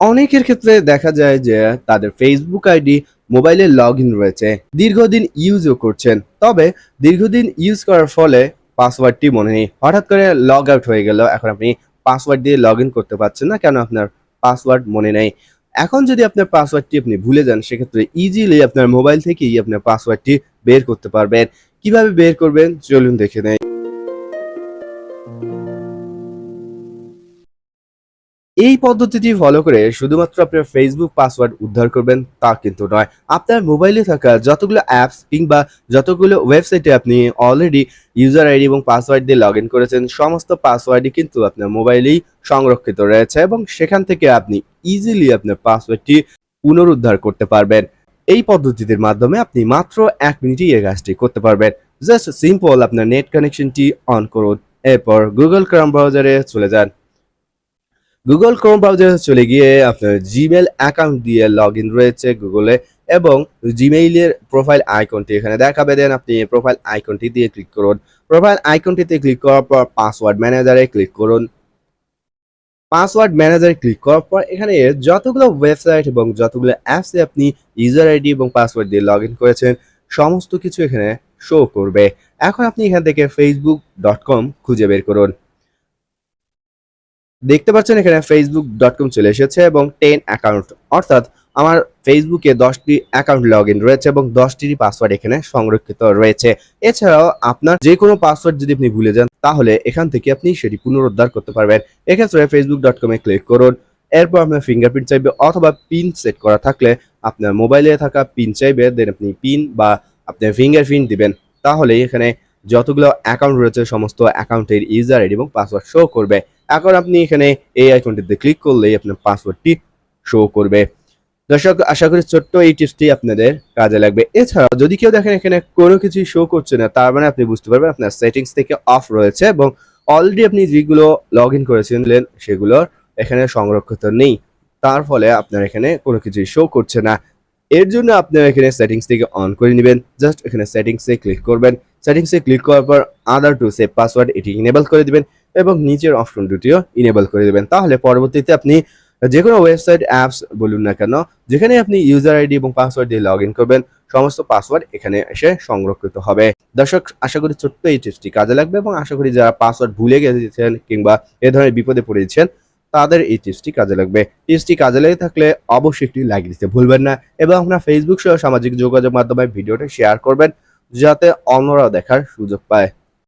অনেকের ক্ষেত্রে দেখা যায় যে তাদের ফেসবুক আইডি, মোবাইলে লগ ইন রয়েছে, দীর্ঘদিন ইউজও করছেন। তবে দীর্ঘদিন ইউজ করার ফলে পাসওয়ার্ডটি মনে নেই। হঠাৎ করে লগ আউট হয়ে গেল, এখন আপনি পাসওয়ার্ড দিয়ে লগ ইন করতে পারছেন না কেন আপনার পাসওয়ার্ড মনে নেই? এখন যদি আপনার পাসওয়ার্ডটি আপনি ভুলে যান, সেক্ষেত্রে ইজিলি আপনার মোবাইল থেকেই আপনার পাসওয়ার্ডটি বের করতে পারবেন। কীভাবে বের করবেন? চলুন দেখে নেই। এই পদ্ধতিটি ফলো করে শুধুমাত্র আপনার ফেসবুক পাসওয়ার্ড উদ্ধার করবেন তা কিন্তু নয়। আপনার মোবাইলে থাকা যতগুলো অ্যাপস কিংবা যতগুলো ওয়েবসাইটে আপনি অলরেডি ইউজার আইডি এবং পাসওয়ার্ড দিয়ে লগ করেছেন, সমস্ত পাসওয়ার্ডই কিন্তু আপনার মোবাইলেই সংরক্ষিত রয়েছে এবং সেখান থেকে আপনি ইজিলি আপনার পাসওয়ার্ডটি পুনরুদ্ধার করতে পারবেন। এই পদ্ধতিটির মাধ্যমে আপনি মাত্র এক মিনিটেই এই কাজটি করতে পারবেন। জাস্ট সিম্পল আপনার নেট কানেকশনটি অন করুন, এরপর গুগল ক্রম ব্রাউজারে চলে যান। গুগল ক্রোম ব্রাউজারে চলে গিয়ে আপনার জিমেল অ্যাকাউন্ট দিয়ে লগ ইন রয়েছে গুগলে এবং জিমেইলের প্রোফাইল আইকনটি এখানে দেখাবে। দেন আপনি প্রোফাইল আইকনটি দিয়ে ক্লিক করুন। প্রোফাইল আইকনটিতে ক্লিক করার পর পাসওয়ার্ড ম্যানেজারে ক্লিক করুন। পাসওয়ার্ড ম্যানেজারে ক্লিক করার পর এখানে যতগুলো ওয়েবসাইট এবং যতগুলো অ্যাপসে আপনি ইউজার আইডি এবং পাসওয়ার্ড দিয়ে লগ ইন করেছেন, সমস্ত কিছু এখানে শো করবে। এখন আপনি এখান থেকে ফেসবুক ডট কম খুঁজে বের করুন। দেখতে পাচ্ছেন এখানে ফেসবুক ডট কম চলে এসেছে এবং টেন অ্যাকাউন্ট অর্থাৎ আমার ফেসবুকে দশটি অ্যাকাউন্ট লগ ইন রয়েছে এবং দশটির পাসওয়ার্ড এখানে সংরক্ষিত রয়েছে। এছাড়াও আপনার যে কোনো পাসওয়ার্ড যদি আপনি ভুলে যান, তাহলে এখান থেকে আপনি সেটি পুনরুদ্ধার করতে পারবেন। এক্ষেত্রে ফেসবুক ডট কমে ক্লিক করুন, এরপর আপনার ফিঙ্গারপ্রিন্ট চাইবে অথবা পিন সেট করা থাকলে আপনার মোবাইলে থাকা পিন চাইবে দেন আপনি পিন বা আপনার ফিঙ্গারপ্রিন্ট দিবেন। তাহলে এখানে যতগুলো অ্যাকাউন্ট রয়েছে, সমস্ত অ্যাকাউন্টের ইউজার আইডি এবং পাসওয়ার্ড শো করবে। এখন আপনি এখানে এই আইকনটিতে ক্লিক করলেই আপনার পাসওয়ার্ডটি শো করবে। দর্শক, আশা করি ছোট্ট এই টিপসটি আপনাদের কাজে লাগবে। এছাড়া যদি কেউ দেখেন এখানে কোনো কিছুই শো করছে না, তার মানে আপনি বুঝতে পারবেন আপনার সেটিংস থেকে অফ রয়েছে এবং অলরেডি আপনি যেগুলো লগ ইন করেছিলেন, সেগুলো এখানে সংরক্ষিত নেই। তার ফলে আপনার এখানে কোনো কিছুই শো করছে না। এর জন্য আপনার এখানে সেটিংস থেকে অন করে নেবেন। জাস্ট এখানে সেটিংসে ক্লিক করবেন। সেটিংসে ক্লিক করার পর আদার টু সেভ পাসওয়ার্ড এটি ইনেবল করে দিবেন। এবং নিচের অপশন দুটিও ইনেবল করে দেবেন। তাহলে পরবর্তীতে আপনি যে কোনো ওয়েবসাইট অ্যাপস বলুন না কেন, যেখানে আপনি ইউজার আইডি এবং পাসওয়ার্ড দিয়ে লগ ইন করবেন, সমস্ত পাসওয়ার্ড এখানে এসে সংরক্ষিত হবে। দর্শক, আশা করি ছোট্ট এই টিপসটি কাজে লাগবে এবং আশা করি যারা পাসওয়ার্ড ভুলে গেছেন কিংবা এ ধরনের বিপদে পড়েছেন, তাদের এই টিপসটি কাজে লাগবে। টিপসটি কাজে লেগে থাকলে অবশ্যই একটি লাইক দিতে ভুলবেন না এবং আপনার ফেসবুক সহ সামাজিক যোগাযোগ মাধ্যমে ভিডিওটা শেয়ার করবেন, যাতে অন্যরাও দেখার সুযোগ পায়।